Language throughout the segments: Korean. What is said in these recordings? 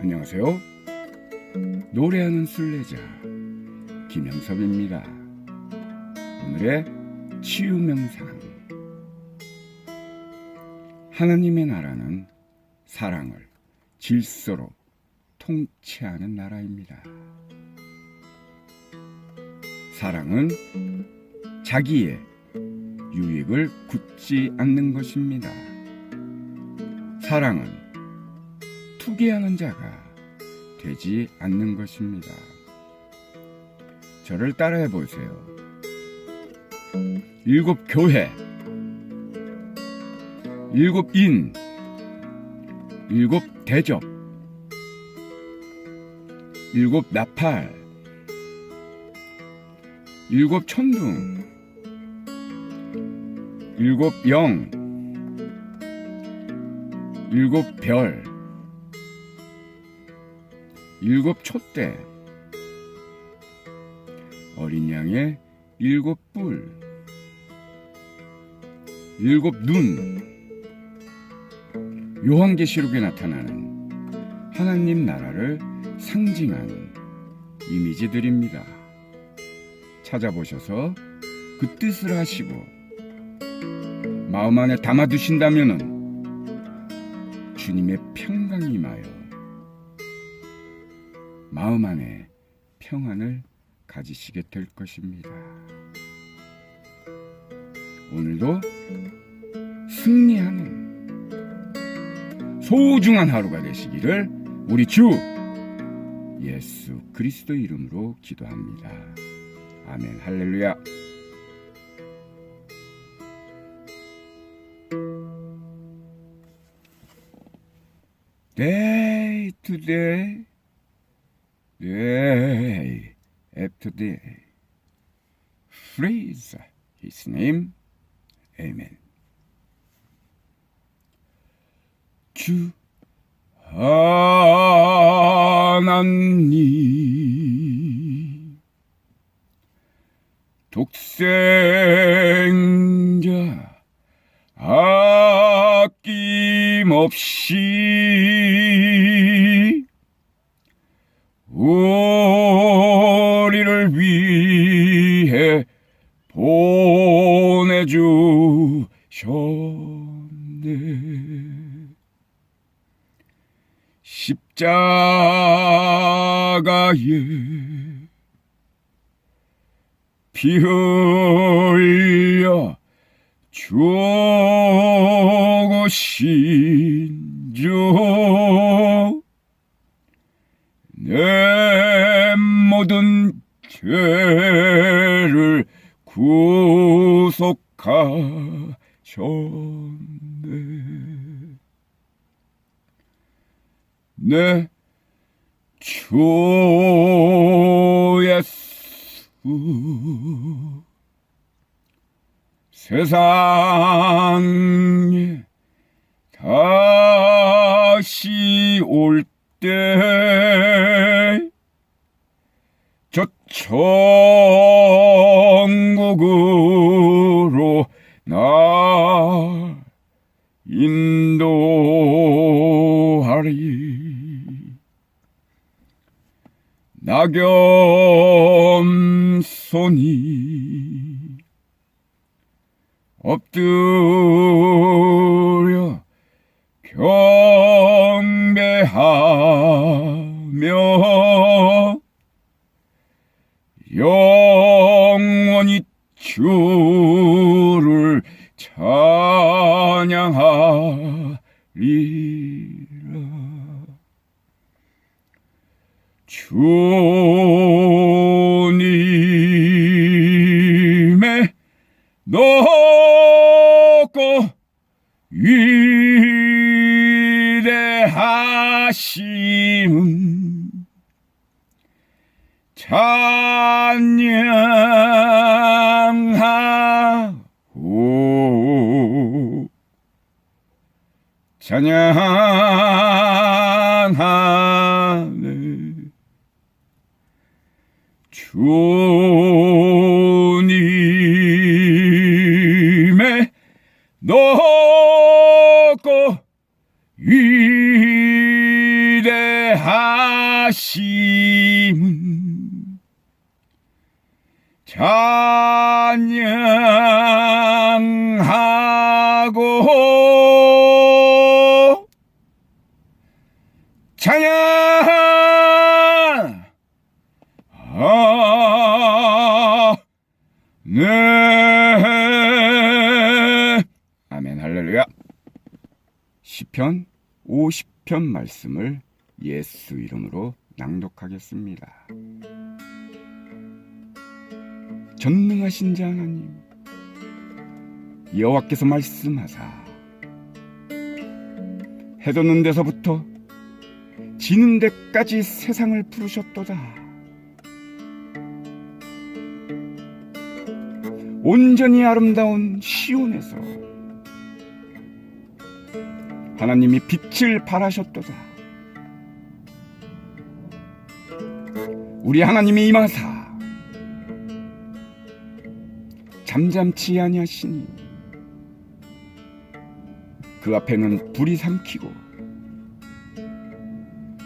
안녕하세요. 노래하는 순례자 김영섭입니다. 오늘의 치유 명상. 하나님의 나라는 사랑을 질서로 통치하는 나라입니다. 사랑은 자기의 유익을 굳지 않는 것입니다. 사랑은 투기하는 자가 되지 않는 것입니다. 저를 따라해 보세요. 일곱 교회, 일곱 인, 일곱 대접, 일곱 나팔, 일곱 천둥, 일곱 영, 일곱 별, 일곱 촛대, 어린 양의 일곱 뿔, 일곱 눈, 요한계시록에 나타나는 하나님 나라를 상징하는 이미지들입니다. 찾아보셔서 그 뜻을 하시고 마음 안에 담아두신다면은 주님의 평강이 임하여 마음 안에 평안을 가지시게 될 것입니다. 오늘도 승리하는 소중한 하루가 되시기를 우리 주 예수 그리스도 이름으로 기도합니다. 아멘 할렐루야. Day to day after day. Praise His name. Amen. 주 하나님 독생자 아낌없이 우리를 위해 보내주셨네. 십자가에 피 흘려 죽으신 주 내 모든 죄를 구속하셨네. 내 주 예수. 세상에 다시 올 때 저 천국으로 나 인도하리. 낙염손이 엎드려 경배하 찬양하네. 주님의 높고 하심은 찬양하고 50편 말씀을 예수 이름으로 낭독하겠습니다. 전능하신 자 하나님 여호와께서 말씀하사 해 돋는 데서부터 지는 데까지 세상을 부르셨도다. 온전히 아름다운 시온에서 하나님이 빛을 발하셨도다. 우리 하나님이 임하사 잠잠치 아니하시니 그 앞에는 불이 삼키고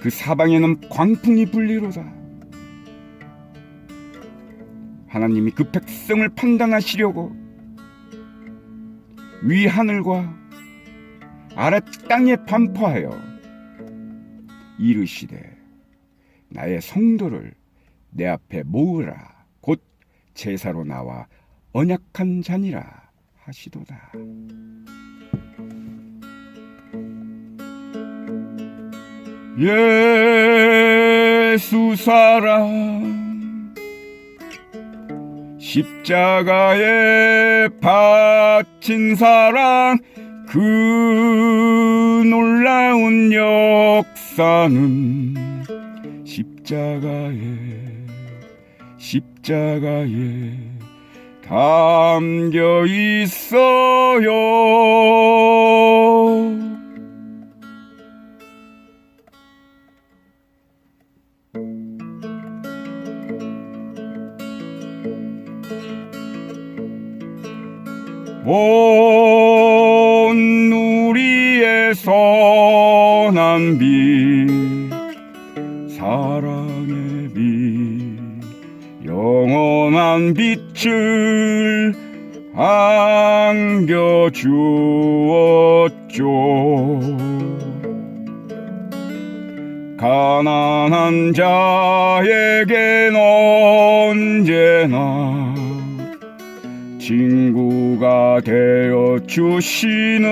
그 사방에는 광풍이 불리로다. 하나님이 그 백성을 판단하시려고 위 하늘과 아래 땅에 반포하여 이르시되 나의 성도를 내 앞에 모으라. 곧 제사로 나와 언약한 자니라 하시도다. 예수 사랑. 십자가에 바친 사랑 그 놀라운 역사는 십자가에 십자가에 담겨 있어요. 온 우리의 선한 빛 사랑의 빛 영원한 빛을 안겨주었죠. 가난한 자에겐 언제나 친구가 되어 주시는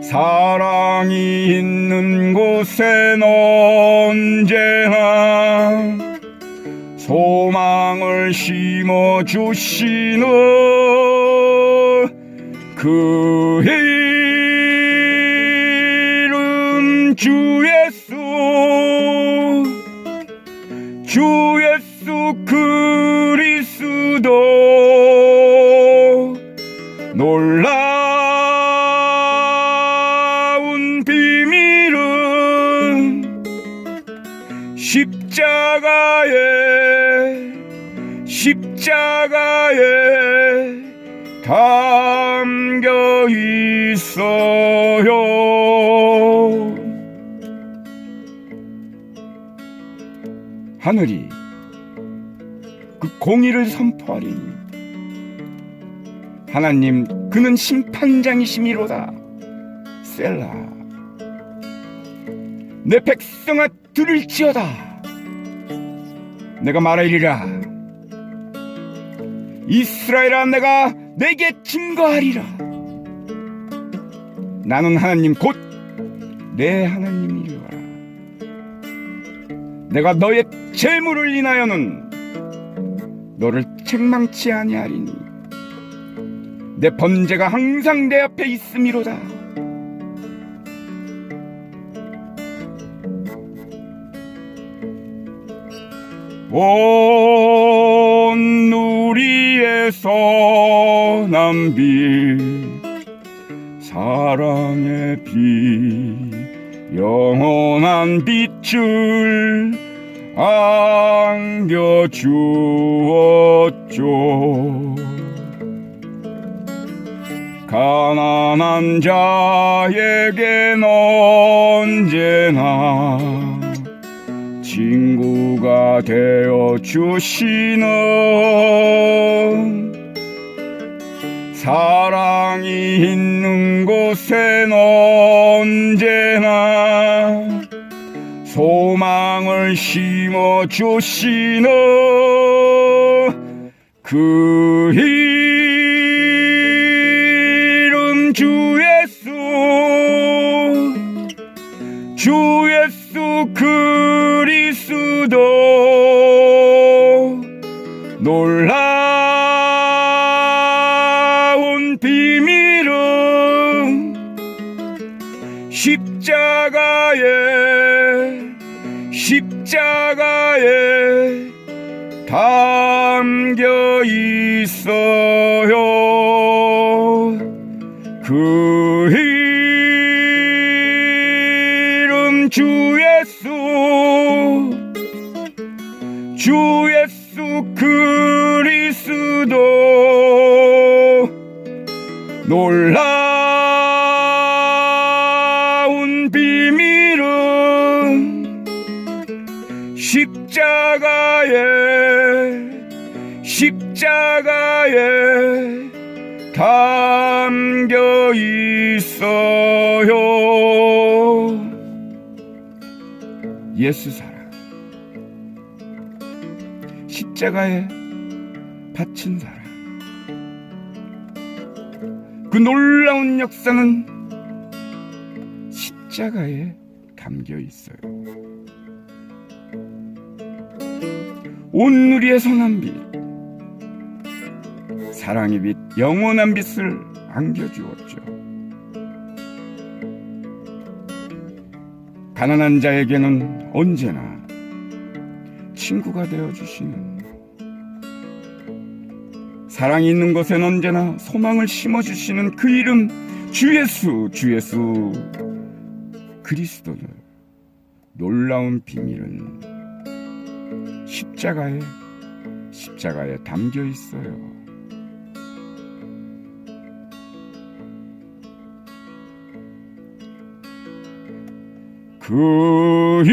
사랑이 있는 곳엔 언제나 소망을 심어 주시는 그 이름 주 십자가에 담겨 있어요. 하늘이 그 공의를 선포하리니 하나님 그는 심판장이심이로다. 셀라 내 백성아 들을지어다. 내가 말하리라 이스라엘아 내가 내게 증거하리라. 나는 하나님 곧 내 하나님이리라. 내가 너의 재물을 인하여는 너를 책망치 아니하리니 내 번제가 항상 내 앞에 있음이로다. 온 빛 사랑의 빛 영원한 빛을 안겨주었죠. 가난한 자에겐 언제나 친구가 되어 주시는 사랑이 있는 곳엔 언제나 소망을 심어 주시는 그이 놀라운 비밀은 십자가에 십자가에 담겨 있어요. 그 이름 주예 십자가에 담겨 있어요. 예수 사랑 십자가에 바친 사랑 그 놀라운 역사는 십자가에 담겨 있어요. 온누리의 선한 빛, 사랑의 빛, 영원한 빛을 안겨주었죠. 가난한 자에게는 언제나 친구가 되어 주시는 사랑이 있는 곳엔 언제나 소망을 심어 주시는 그 이름 주 예수 주 예수 그리스도는 놀라운 비밀은 십자가에 십자가에 담겨 있어요. Who